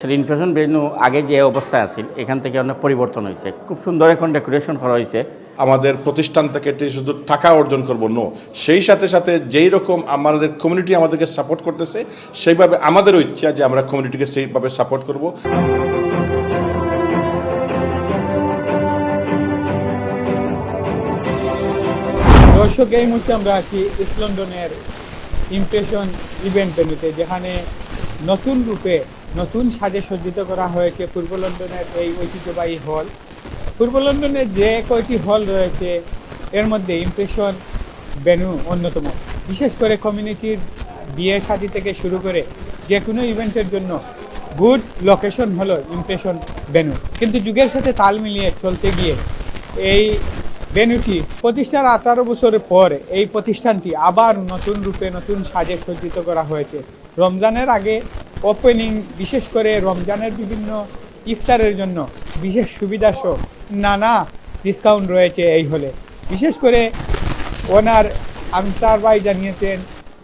Inflation venue আগে যে অবস্থায় আছিল এখান থেকে অনেক পরিবর্তন হয়েছে। খুব সুন্দর এখন ডেকোরেশন করা হয়েছে। আমাদের প্রতিষ্ঠান থেকে এটি শুধু টাকা অর্জন করব নো সেই সাথে সাথে যেই রকম আমাদের কমিউনিটি আমাদেরকে সাপোর্ট করতেছে সেইভাবে আমাদেরও ইচ্ছা যে আমরা কমিউনিটিকে সেইভাবে সাপোর্ট করব। দর্শক এই মুহূর্তে আমরা আছি ইস্ট লন্ডনের ইমপ্রেশন ইভেন্ট ভেন্যুতে যেখানে নতুন রূপে নতুন সাজে সজ্জিত করা হয়েছে পূর্ব লন্ডনের এই ঐতিহ্যবাহী হল। পূর্ব লন্ডনের যে কয়টি হল রয়েছে, এর মধ্যে ইমপ্রেশন ভেন্যু অন্যতম। বিশেষ করে কমিউনিটির বিয়ে শাদী থেকে শুরু করে যে কোনো ইভেন্টের জন্য গুড লোকেশন হলো ইমপ্রেশন ভেন্যু কিন্তু যুগের সাথে তাল মিলিয়ে চলতে গিয়ে এই ভেন্যুটি প্রতিষ্ঠার আঠারো বছরের পর এই প্রতিষ্ঠানটি আবার নতুন রূপে নতুন সাজে সজ্জিত করা হয়েছে। রমজানের আগে ওপেনিং বিশেষ করে রমজানের বিভিন্ন ইফতারের জন্য বিশেষ সুবিধা সহ নানা ডিসকাউন্ট রয়েছে এই হলে। বিশেষ করে ওনার আনসার ভাই জানিয়েছেন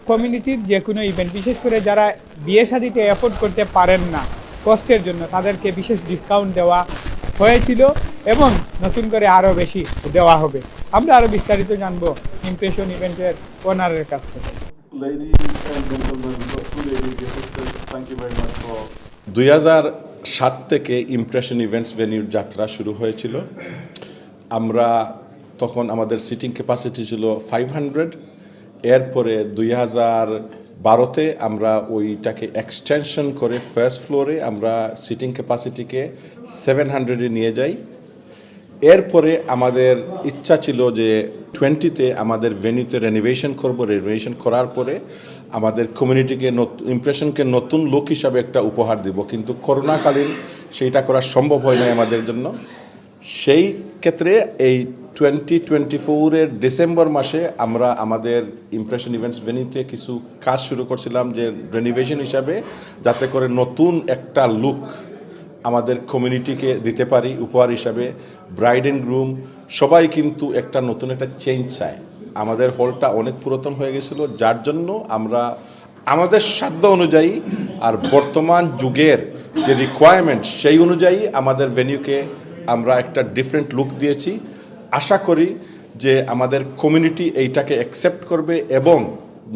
কমিউনিটির যে কোনো ইভেন্ট বিশেষ করে যারা বিয়ে শাদিতে অ্যাফোর্ড করতে পারেন না কষ্টের জন্য, তাদেরকে বিশেষ ডিসকাউন্ট দেওয়া হয়েছিল এবং নতুন করে আরও বেশি দেওয়া হবে। আমরা আরও বিস্তারিত জানব ইমপ্রেশন ইভেন্টের ওনারের কাছ থেকে। দুই সাত থেকে ইমপ্রেশন ইভেন্টস ভেনিউর যাত্রা শুরু হয়েছিল। আমরা তখন আমাদের সিটিং ক্যাপাসিটি ছিল ফাইভ হান্ড্রেড এরপরে দুই হাজার বারোতে আমরা ওইটাকে এক্সটেনশন করে ফার্স্ট ফ্লোরে আমরা সিটিং ক্যাপাসিটিকে সেভেন হান্ড্রেডে নিয়ে যাই। এরপরে আমাদের ইচ্ছা ছিল যে টোয়েন্টিতে আমাদের ভেনিউতে রেনোভেশন করব। রেনোভেশন করার পরে আমাদের কমিউনিটিকে নতুন ইমপ্রেশনকে নতুন লুক হিসাবে একটা উপহার দিব। কিন্তু করোনাকালীন সেইটা করা সম্ভব হয় না আমাদের জন্য। সেই ক্ষেত্রে এই টোয়েন্টি টোয়েন্টি ফোরের ডিসেম্বর মাসে আমরা আমাদের ইমপ্রেশন ইভেন্টস ভেনিউতে কিছু কাজ শুরু করছিলাম যে রেনোভেশন হিসাবে যাতে করে নতুন একটা লুক আমাদের কমিউনিটিকে দিতে পারি, উপহার হিসাবে ব্রাইড অ্যান্ড গ্রুম সবাই কিন্তু একটা নতুন একটা চেঞ্জ চায়। আমাদের হলটা অনেক পুরাতন হয়ে গেছিল, যার জন্য আমরা আমাদের সাধ্য অনুযায়ী আর বর্তমান যুগের যে রিকোয়ারমেন্ট সেই অনুযায়ী আমাদের ভেনিউকে আমরা একটা ডিফারেন্ট লুক দিয়েছি। আশা করি যে আমাদের কমিউনিটি এইটাকে অ্যাকসেপ্ট করবে এবং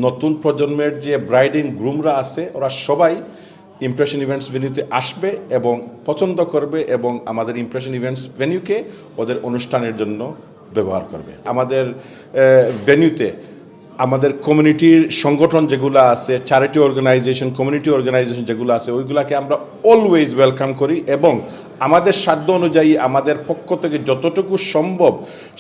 নতুন প্রজন্মের যে ব্রাইড অ্যান্ড গ্রুমরা আছে, ওরা সবাই ইমপ্রেশন ইভেন্টস ভেনিউতে আসবে এবং পছন্দ করবে এবং আমাদের ইমপ্রেশন ইভেন্টস ভেনিউকে ওদের অনুষ্ঠানের জন্য ব্যবহার করবে। আমাদের ভেনিউতে আমাদের কমিউনিটির সংগঠন যেগুলো আছে চ্যারিটি অর্গানাইজেশন কমিউনিটি অর্গানাইজেশন যেগুলো আছে, ওইগুলোকে আমরা অলওয়েজ ওয়েলকাম করি এবং আমাদের সাধ্য অনুযায়ী আমাদের পক্ষ থেকে যতটুকু সম্ভব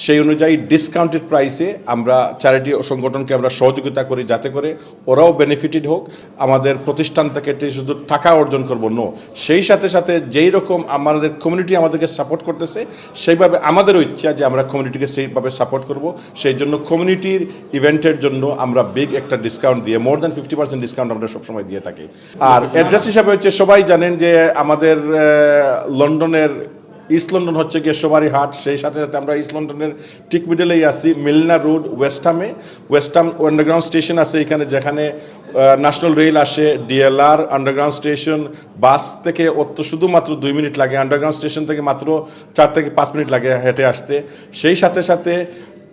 সেই অনুযায়ী ডিসকাউন্টেড প্রাইসে আমরা চ্যারিটি সংগঠনকে আমরা সহযোগিতা করি যাতে করে ওরাও বেনিফিটেড হোক। আমাদের প্রতিষ্ঠান থেকে শুধু টাকা অর্জন করব নো সেই সাথে সাথে যেই রকম আমাদের কমিউনিটি আমাদেরকে সাপোর্ট করতেছে সেইভাবে আমাদেরও ইচ্ছা যে আমরা কমিউনিটিকে সেইভাবে সাপোর্ট করব। সেই জন্য কমিউনিটির ইভেন্টের জন্য আমরা বিগ একটা ডিসকাউন্ট দিয়ে more than fifty percent discount আমরা সবসময় দিয়ে থাকি। আর অ্যাড্রেস হিসাবে হচ্ছে সবাই জানেন যে আমাদের লন্ডনের, ইস্ট লন্ডন হচ্ছে গিয়ে সবারই হাট, সেই সাথে সাথে আমরা ইস্ট লন্ডনের ঠিক মিডলেই আছি, মিলনা রোড ওয়েস্টামে ওয়েস্টাম আন্ডারগ্রাউন্ড স্টেশন আছে এখানে, যেখানে ন্যাশনাল রেল আসে ডিএলআর আন্ডারগ্রাউন্ড স্টেশন বাস থেকে অত শুধুমাত্র দুই মিনিট লাগে আন্ডারগ্রাউন্ড স্টেশন থেকে মাত্র চার থেকে পাঁচ মিনিট লাগে হেঁটে আসতে। সেই সাথে সাথে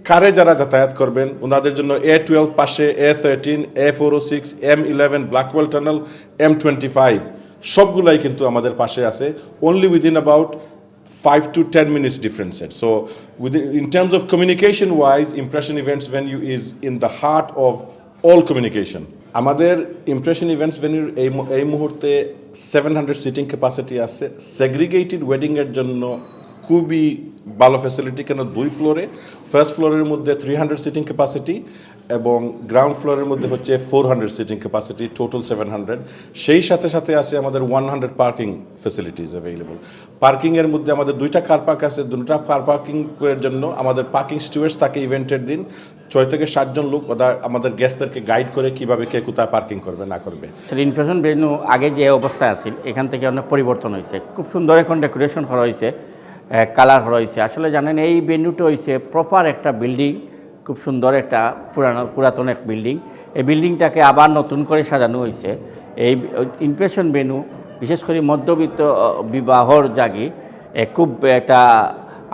কারে যারা যাতায়াত করবেন, ওনাদের জন্য এ টুয়েলভ পাশে A thirteen A four O six M eleven Blackwall tunnel M twenty five সবগুলাই কিন্তু আমাদের পাশে আছে। Only within about five to ten minutes ডিফারেন্সের so within in terms of communication wise Impression Events when you is in the heart of all communication আমাদের impression events when your এই এই মুহূর্তে seven hundred seating capacity আছে। Segregated ওয়েডিংয়ের জন্য খুবই ভালো facility কেন? দুই ফ্লোরে ফার্স্ট ফ্লোরের মধ্যে থ্রি হান্ড্রেড সিটিং ক্যাপাসিটি এবং গ্রাউন্ড ফ্লোরের মধ্যে হচ্ছে four hundred seating capacity total seven hundred সেই সাথে সাথে আছে আমাদের one hundred parking facilities available পার্কিংয়ের মধ্যে আমাদের দুইটা কার পার্ক আছে। দুটা কার পার্কিং এর জন্য আমাদের পার্কিং স্টুয়ার্স থাকে ইভেন্টের দিন। ছয় থেকে সাতজন লোক ওরা আমাদের গেস্টদেরকে গাইড করে কীভাবে কে কোথায় পার্কিং করবে, না করবে। ইনফ্লেশন ভেন্যু আগে যে অবস্থায় আছিল এখান থেকে অনেক পরিবর্তন হয়েছে। খুব সুন্দর এখন ডেকোরেশন করা হয়েছে। কালার করা হয়েছে আসলে জানেন, এই ভেন্যুটা হয়েছে প্রপার একটা বিল্ডিং খুব সুন্দর একটা পুরানো, পুরাতন এক বিল্ডিং এই বিল্ডিংটাকে আবার নতুন করে সাজানো হয়েছে এই ইমপ্রেশন ভেন্যু বিশেষ করে মধ্যবিত্ত বিবাহর জাগি খুব একটা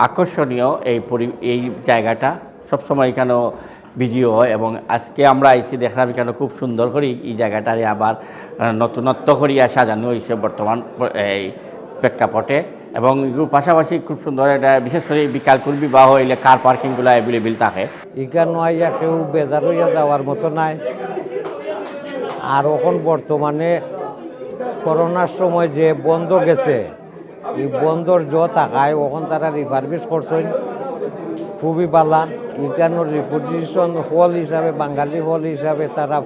আকর্ষণীয় এই পরি, এই জায়গাটা। সবসময় এখানে ভিডিও হয় এবং আজকে আমরা আইসি দেখলাম এখানে খুব সুন্দর করে এই জায়গাটারে আবার নতুনত্ব করিয়া সাজানো হয়েছে বর্তমান এই প্রেক্ষাপটে। এবং পাশাপাশি খুব সুন্দর একটা বিশেষ করে বিকাল বিকালকুল বিবাহ হইলে কার পার্কিংগুলো অ্যাভেলেবেল থাকে। এখানে আইয়া কেউ বেজার হইয়া যাওয়ার মতো নাই। আর এখন বর্তমানে করোনার সময় যে বন্ধ গেছে এই বন্ধর জ থাকায় ওখান তারা রিফার্বিশ করছেন। খুবই বালা। এখানোর রিপোজিশন হল হিসাবে বাঙালি হল হিসাবে তারা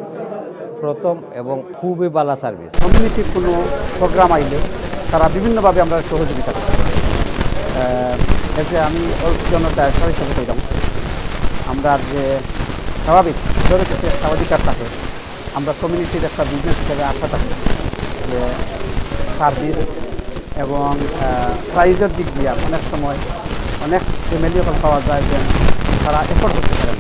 প্রথম এবং খুবই বালা সার্ভিস কমিউনিটির কোনো প্রোগ্রাম আইলে তারা বিভিন্নভাবে আমরা সহযোগিতা করি এতে আমি জনতা হিসাবে কইলাম আমরা যে স্বাভাবিক অধিকার থাকে, আমরা কমিউনিটির একটা বিজনেস হিসেবে আশা থাকি, যে সার্ভিস এবং প্রাইজের দিক দিয়ে অনেক সময় অনেক ফ্যামিলি পাওয়া যায় যে তারা এফোর্ড করতে পারেন